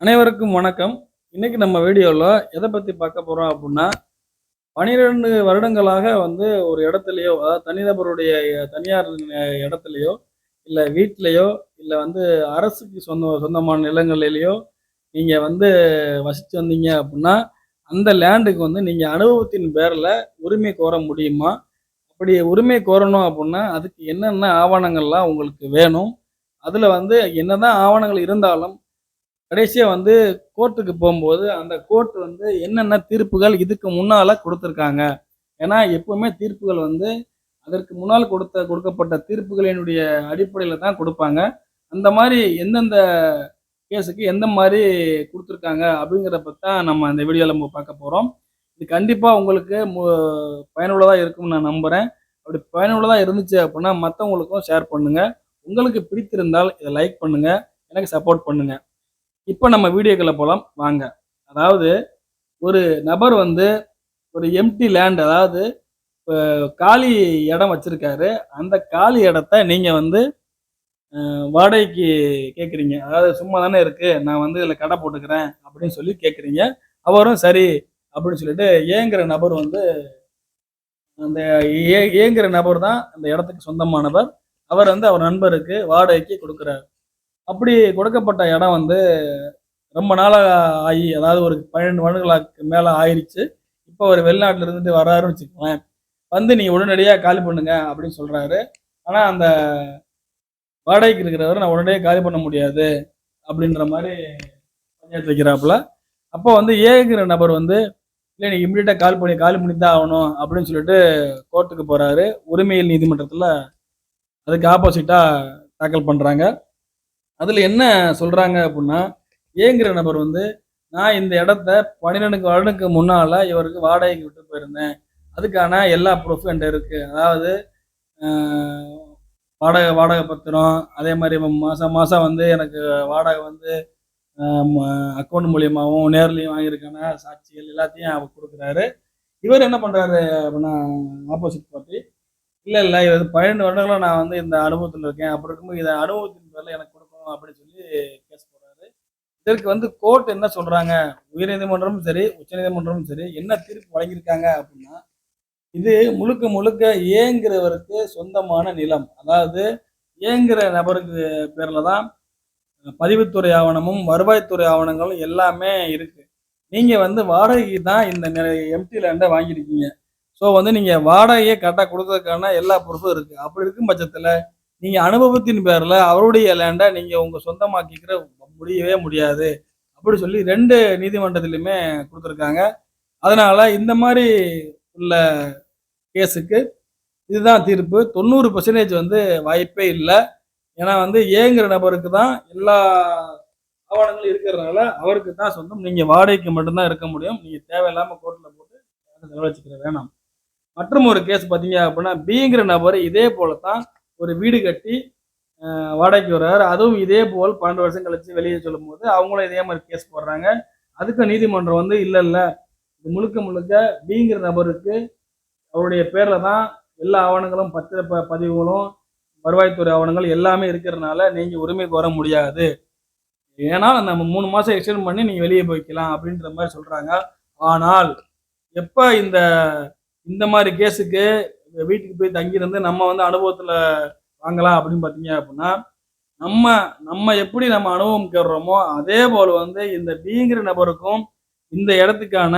அனைவருக்கும் வணக்கம். இன்னைக்கு நம்ம வீடியோவில் எதை பற்றி பார்க்க போகிறோம் அப்படின்னா பனிரெண்டு வருடங்களாக வந்து ஒரு இடத்துலையோ அதாவது தனிநபருடைய தனியார் இடத்துலையோ இல்லை வீட்டிலையோ இல்லை வந்து அரசுக்கு சொந்த சொந்தமான நிலங்களிலேயோ நீங்கள் வந்து வசித்து வந்தீங்க அப்படின்னா அந்த லேண்டுக்கு வந்து நீங்கள் அனுபவத்தின் பேரில் உரிமை கோர முடியுமா? அப்படி உரிமை கோரணும் அப்படின்னா அதுக்கு என்னென்ன ஆவணங்கள்லாம் உங்களுக்கு வேணும்? அதில் வந்து என்னதான் ஆவணங்கள் இருந்தாலும் கடைசியாக வந்து கோர்ட்டுக்கு போகும்போது அந்த கோர்ட் வந்து என்னென்ன தீர்ப்புகள் இதுக்கு முன்னால் கொடுத்துருக்காங்க? ஏன்னா எப்பவுமே தீர்ப்புகள் வந்து அதற்கு முன்னால் கொடுத்த கொடுக்கப்பட்ட தீர்ப்புகளினுடைய அடிப்படையில் தான் கொடுப்பாங்க. அந்த மாதிரி எந்தெந்த கேஸுக்கு எந்த மாதிரி கொடுத்துருக்காங்க அப்படிங்கிறத பற்றி தான் நம்ம இந்த வீடியோவில் நம்ம பார்க்க போகிறோம் இது கண்டிப்பாக உங்களுக்கு மு பயனுள்ளதாக இருக்கும்னு நான் நம்புகிறேன் அப்படி பயனுள்ளதாக இருந்துச்சு அப்படின்னா மற்றவங்களுக்கும் ஷேர் பண்ணுங்கள் உங்களுக்கு பிடித்திருந்தால் இதை லைக் பண்ணுங்கள் எனக்கு சப்போர்ட் பண்ணுங்கள் இப்போ நம்ம வீடியோக்களை போகலாம் வாங்க. அதாவது ஒரு நபர் வந்து ஒரு எம்டி லேண்ட் அதாவது இப்போ காலி இடம் வச்சுருக்காரு. அந்த காலி இடத்த நீங்கள் வந்து வாடகைக்கு கேட்குறீங்க அதாவது சும்மா தானே இருக்குது நான் வந்து இதில் கடை போட்டுக்கிறேன் அப்படின்னு சொல்லி கேட்குறீங்க அவரும் சரி அப்படின்னு சொல்லிட்டு ஏங்குற நபர் வந்து அந்த ஏ ஏங்குற நபர் தான் அந்த இடத்துக்கு சொந்தமானவர். அவர் வந்து அவர் நண்பருக்கு வாடகைக்கு கொடுக்குறாரு. அப்படி கொடுக்கப்பட்ட இடம் வந்து ரொம்ப நாளாக ஆகி அதாவது ஒரு பன்னெண்டு வருடங்களுக்கு மேலே ஆயிடுச்சு இப்போ ஒரு வெளிநாட்டில் இருந்துட்டு வர்றாருன்னு வச்சுக்கோங்களேன். வந்து நீங்கள் உடனடியாக காலி பண்ணுங்க அப்படின்னு சொல்கிறாரு ஆனால் அந்த வாடகைக்கு இருக்கிறவர் நான் உடனடியாக காலி பண்ண முடியாது அப்படின்ற மாதிரி பஞ்சாயத்து வைக்கிறாப்புல. அப்போ வந்து ஏங்கிற நபர் வந்து இல்லை நீங்கள் இம்மிடியட்டாக கால் பண்ணி காலி பண்ணி தான் ஆகணும் அப்படின்னு சொல்லிட்டு கோர்ட்டுக்கு போகிறாரு உரிமையில் நீதிமன்றத்தில் அதுக்கு ஆப்போசிட்டாக தாக்கல் பண்ணுறாங்க அதில் என்ன சொல்கிறாங்க அப்படின்னா ஏங்கிற நபர் வந்து நான் இந்த இடத்த பன்னிரெண்டு வருடத்துக்கு முன்னால் இவருக்கு வாடகைக்கு விட்டு போயிருந்தேன். அதுக்கான எல்லா ப்ரூஃபும் என்கிட்ட இருக்குது அதாவது வாடகை வாடகை பத்திரம் அதே மாதிரி மாதம் மாதம் வந்து எனக்கு வாடகை வந்து அக்கௌண்ட் மூலியமாகவும் நேர்லையும் வாங்கியிருக்கான சாட்சிகள் எல்லாத்தையும் அவர் கொடுக்குறாரு. இவர் என்ன பண்ணுறாரு அப்படின்னா ஆப்போசிட் பார்ட்டி இல்லை இல்லை இது பன்னெண்டு வருடங்களாக நான் வந்து இந்த அனுபவத்தில் இருக்கேன். அப்படி இருக்கும்போது இதை அனுபவத்தின் பேரில் எனக்கு கொடுக்கணும் அப்படின்னு சொல்லி கேஸ் போடுறாரு. இதற்கு வந்து கோர்ட் என்ன சொல்றாங்க? உயர்நீதிமன்றமும் சரி உச்சநீதிமன்றமும் சரி என்ன தீர்ப்பு வழங்கியிருக்காங்க அப்படின்னா இது முழுக்க முழுக்க ஏங்கிறவருக்கு சொந்தமான நிலம். அதாவது ஏங்கிற நபருக்கு பேரில் தான் பதிவுத்துறை ஆவணமும் வருவாய்த்துறை ஆவணங்களும் எல்லாமே இருக்குது நீங்கள் வந்து வாடகைக்கு தான் இந்த எம்டி லேண்டை வாங்கியிருக்கீங்க. ஸோ வந்து நீங்கள் வாடகையை கரெக்டாக கொடுத்ததுக்கான எல்லா பொறுப்பும் இருக்குது அப்படி இருக்கும் பட்சத்தில் நீங்க அனுபவத்தின் பேர்ல அவருடைய லேண்டை நீங்க உங்க சொந்தமாக்கிக்கிற முடியவே முடியாது. அப்படி சொல்லி ரெண்டு நீதிமன்றத்திலுமே கொடுத்துருக்காங்க. அதனால இந்த மாதிரி உள்ள கேஸுக்கு இதுதான் தீர்ப்பு. தொண்ணூறு பர்சன்டேஜ் வந்து வாய்ப்பே இல்லை. ஏன்னா வந்து ஏங்குற நபருக்கு தான் எல்லா ஆவணங்களும் இருக்கிறதுனால அவருக்கு தான் சொந்தம். நீங்கள் வாடகைக்கு மட்டும்தான் இருக்க முடியும். நீங்கள் தேவையில்லாமல் கோர்ட்டில் போட்டு செலவழிச்சிக்கிற வேணாம். மற்றும் ஒரு கேஸ் பார்த்தீங்க அப்படின்னா பிங்கிற நபர் இதே போல தான் ஒரு வீடு கட்டி வாடகைக்கு வர்றாரு. அதுவும் இதே போல் பன்னெண்டு வருஷம் கழிச்சு வெளியே சொல்லும் போது அவங்களும் இதே மாதிரி கேஸ் போடுறாங்க. அதுக்கு நீதிமன்றம் வந்து இல்லை இல்லை. இது முழுக்க முழுக்க பிங்கிற நபருக்கு அவருடைய பேரில் தான் எல்லா ஆவணங்களும் பத்திர ப பதிவுகளும் வருவாய்த்துறை ஆவணங்கள் எல்லாமே இருக்கிறதுனால நீங்கள் உரிமை கோர முடியாது. ஏன்னா நம்ம மூணு மாதம் எக்ஸ்டெண்ட் பண்ணி நீங்கள் வெளியே போய்க்கலாம் அப்படின்ற மாதிரி சொல்கிறாங்க ஆனால் எப்போ இந்த இந்த மாதிரி கேஸுக்கு வீட்டுக்கு போய் தங்கியிருந்து நம்ம வந்து அனுபவத்தில் வாங்கலாம் அப்படின்னு பார்த்தீங்க அப்படின்னா நம்ம நம்ம எப்படி நம்ம அனுபவம் கேடுறோமோ அதே போல் வந்து இந்த பிங்கிற நபருக்கும் இந்த இடத்துக்கான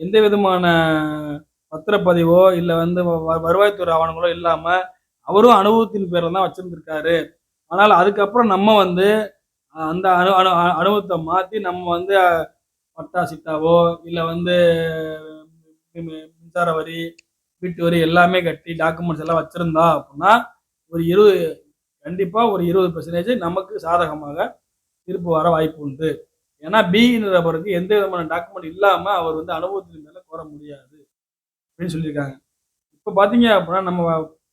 எந்த விதமான பத்திரப்பதிவோ இல்லை வந்து வ- வருவாய்த்துறை ஆவணங்களோ இல்லாமல் அவரும் அனுபவத்தின் பேரில் தான் வச்சுருந்துருக்காரு. ஆனால் அதுக்கப்புறம் நம்ம வந்து அந்த அனு அனு அனுபவத்தை மாற்றி நம்ம வந்து பட்டா சிட்டாவோ இல்லை வந்து மின்சார வரி வீட்டு வரி எல்லாமே கட்டி டாக்குமெண்ட்ஸ் எல்லாம் வச்சுருந்தா அப்படின்னா ஒரு இருபது கண்டிப்பாக ஒரு இருபது பர்சன்டேஜ் நமக்கு சாதகமாக திருப்பு வர வாய்ப்பு உண்டு. ஏன்னா பிஇன்ற நபருக்கு எந்த விதமான டாக்குமெண்ட் இல்லாமல் அவர் வந்து அனுபவத்தின் மேலே கோர முடியாது அப்படின்னு சொல்லியிருக்காங்க. இப்போ பார்த்தீங்க அப்படின்னா நம்ம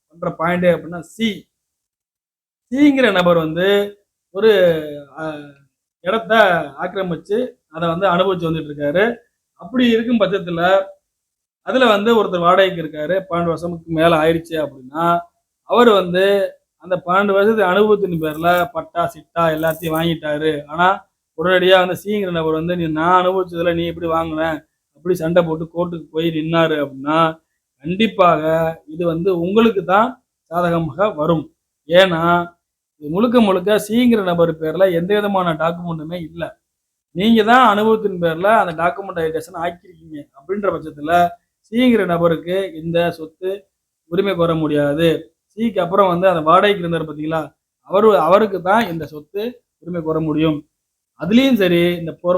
பண்ணுற பாயிண்டே அப்படின்னா சி சிங்கிற நபர் வந்து ஒரு இடத்த ஆக்கிரமிச்சு அதை வந்து அனுபவிச்சு வந்துட்டு இருக்காரு. அப்படி இருக்கும் பட்சத்தில் அதில் வந்து ஒருத்தர் வாடகைக்கு இருக்காரு பன்னெண்டு வருஷத்துக்கு மேலே ஆயிடுச்சு அப்படின்னா அவர் வந்து அந்த பன்னெண்டு வருஷத்து அனுபவத்தின் பேரில் பட்டா சிட்டா எல்லாத்தையும் வாங்கிட்டாரு. ஆனால் உடனடியா வந்து சீங்கிற நபர் வந்து நீ நான் அனுபவிச்சதுல நீ எப்படி வாங்கின? அப்படி சண்டை போட்டு கோர்ட்டுக்கு போய் நின்னாரு அப்படின்னா கண்டிப்பாக இது வந்து உங்களுக்கு தான் சாதகமாக வரும். ஏன்னா இது முழுக்க முழுக்க சீங்கிற நபர் பேரில் எந்த விதமான டாக்குமெண்ட்டுமே இல்லை. நீங்கள் தான் அனுபவத்தின் பேரில் அந்த டாக்குமெண்டேஷன் ஆக்கியிருக்கீங்க. அப்படின்ற பட்சத்தில் சிங்கிற நபருக்கு இந்த சொத்து உரிமை பெற முடியாது. சிக்கு அப்புறம் வந்து அந்த வாடகைக்கு இருந்தார் பார்த்தீங்களா அவரு அவருக்கு தான் இந்த சொத்து உரிமை பெற முடியும். அதுலேயும் சரி இந்த பொற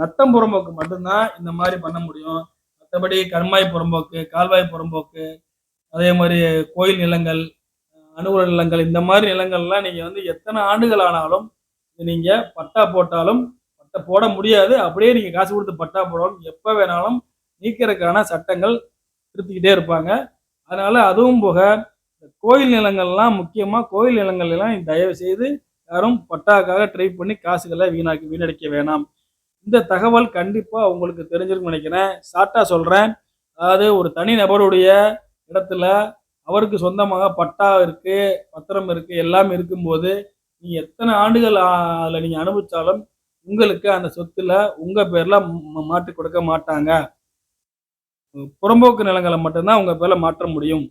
நத்தம் புறம்போக்கு மட்டும்தான் இந்த மாதிரி பண்ண முடியும். மற்றபடி கண்மாய் புறம்போக்கு கால்வாய் புறம்போக்கு அதே மாதிரி கோயில் நிலங்கள் அனுகூல நிலங்கள் இந்த மாதிரி நிலங்கள்லாம் நீங்கள் வந்து எத்தனை ஆண்டுகள் ஆனாலும் நீங்கள் பட்டா போட்டாலும் பட்டா போட முடியாது. அப்படியே நீங்கள் காசு கொடுத்து பட்டா போடணும். எப்போ வேணாலும் நீக்கிறதுக்கான சட்டங்கள் திருத்திக்கிட்டே இருப்பாங்க. அதனால் அதுவும் போக கோயில் நிலங்கள்லாம் முக்கியமாக கோயில் நிலங்கள்லாம் தயவு செய்து யாரும் பட்டாக்காக ட்ரை பண்ணி காசுகளை வீணாக்கி வீணடிக்க வேணாம். இந்த தகவல் கண்டிப்பாக உங்களுக்கு தெரிஞ்சிருக்கும் நினைக்கிறேன். ஷார்ட்டாக சொல்கிறேன் அதாவது ஒரு தனி நபருடைய இடத்துல அவருக்கு சொந்தமாக பட்டா இருக்குது பத்திரம் இருக்குது எல்லாமே இருக்கும்போது நீங்கள் எத்தனை ஆண்டுகள் அதில் நீங்கள் அனுபவித்தாலும் உங்களுக்கு அந்த சொத்துல உங்கள் பேரில் மாட்டி மாற்றி கொடுக்க மாட்டாங்க. புறம்போக்கு நிலங்களை மட்டும்தான் உங்கள் பேரில் மாற்ற முடியும்.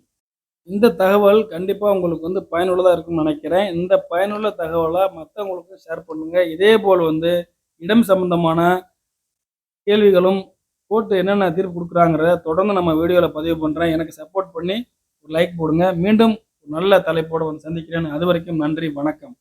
இந்த தகவல் கண்டிப்பாக உங்களுக்கு வந்து பயனுள்ளதாக இருக்கும்னு நினைக்கிறேன். இந்த பயனுள்ள தகவலை மற்றவங்களுக்கும் ஷேர் பண்ணுங்கள் இதே போல் வந்து இடம் சம்பந்தமான கேள்விகளும் கோர்ட்டு என்னென்ன தீர்ப்பு கொடுக்குறாங்கிறத தொடர்ந்து நம்ம வீடியோவில் பதிவு பண்ணுறேன் எனக்கு சப்போர்ட் பண்ணி ஒரு லைக் போடுங்க. மீண்டும் ஒரு நல்ல தலைப்போடு வந்து சந்திக்கிறேன். அது வரைக்கும் நன்றி வணக்கம்.